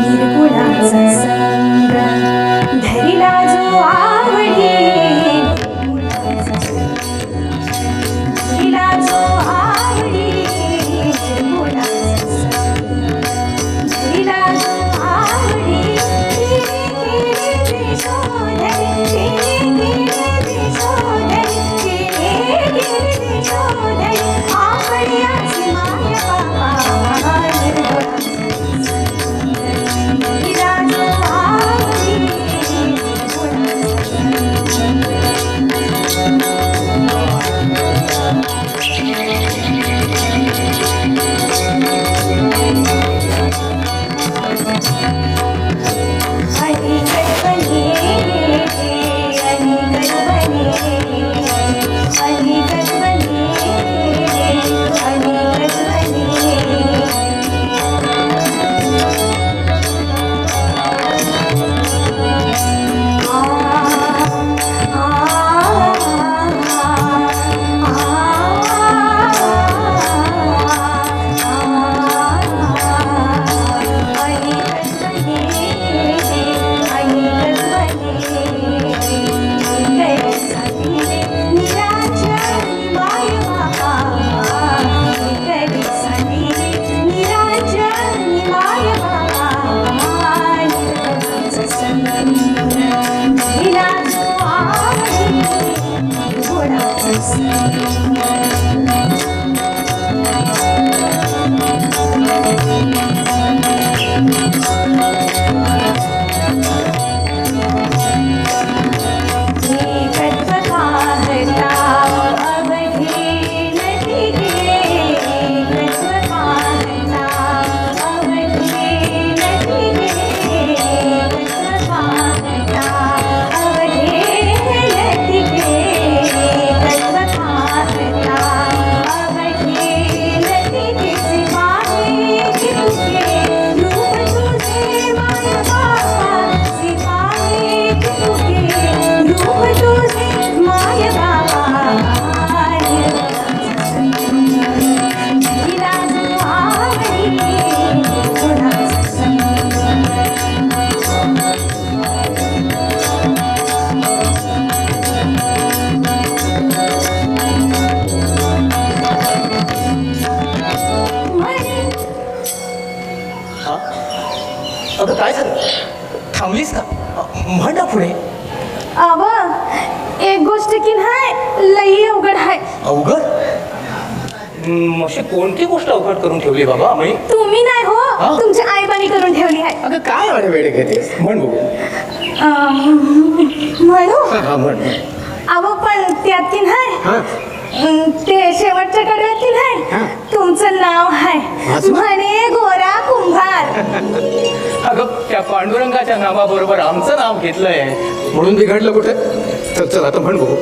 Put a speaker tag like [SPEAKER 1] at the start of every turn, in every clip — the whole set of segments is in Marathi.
[SPEAKER 1] निर्गुणाचा संग धरिला जो आ Thank you.
[SPEAKER 2] हा? अगं काय झालं? थांबलीस का? म्हण ना पुढे.
[SPEAKER 1] अव एक गोष्ट की नाही लई अवघड आहे.
[SPEAKER 2] अवघड? हम्म, अशी कोणती गोष्ट अवघड करून ठेवली बाबा आम्ही?
[SPEAKER 1] तुम्ही नाही
[SPEAKER 2] हा?
[SPEAKER 1] हो? तुमच्या आईबानी करून ठेवली आहे.
[SPEAKER 2] अगं काय एवढे वेळ घेतेस? म्हण बघू.
[SPEAKER 1] अं, म्हणू
[SPEAKER 2] हा, हा, म्हण
[SPEAKER 1] अव पण त्यात की नाही
[SPEAKER 2] हा?
[SPEAKER 1] अं, ते शेवटच्या कडव्यात की
[SPEAKER 2] हा.
[SPEAKER 1] नाही तुमचं नाव आहे.
[SPEAKER 2] माझं?
[SPEAKER 1] म्हणे गोरा
[SPEAKER 2] अगं त्या पांडुरंगाच्या नावाबरोबर आमचं नाव घेतलंय. म्हणून बिघडलं कुठे? चल चल आता म्हण बघू.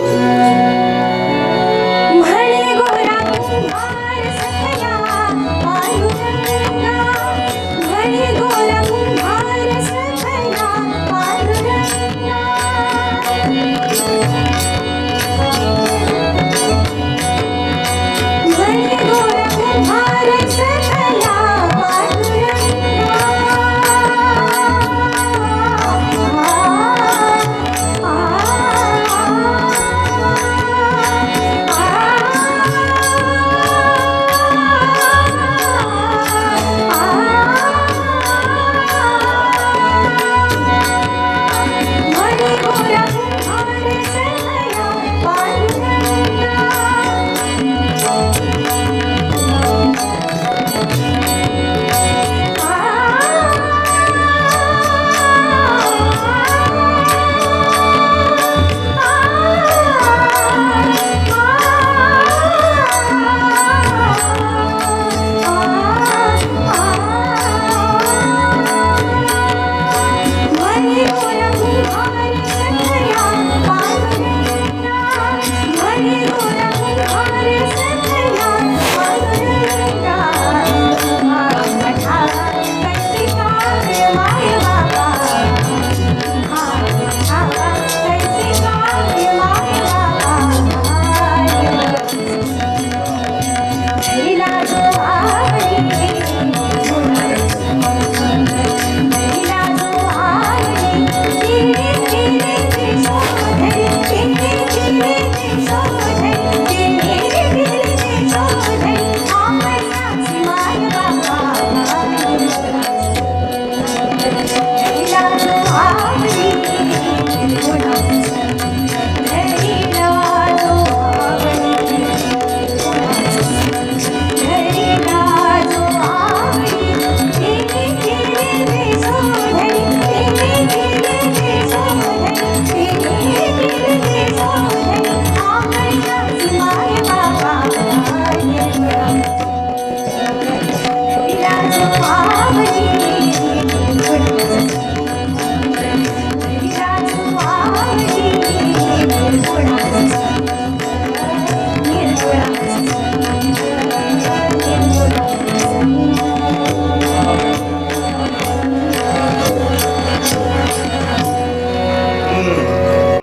[SPEAKER 2] Yeah.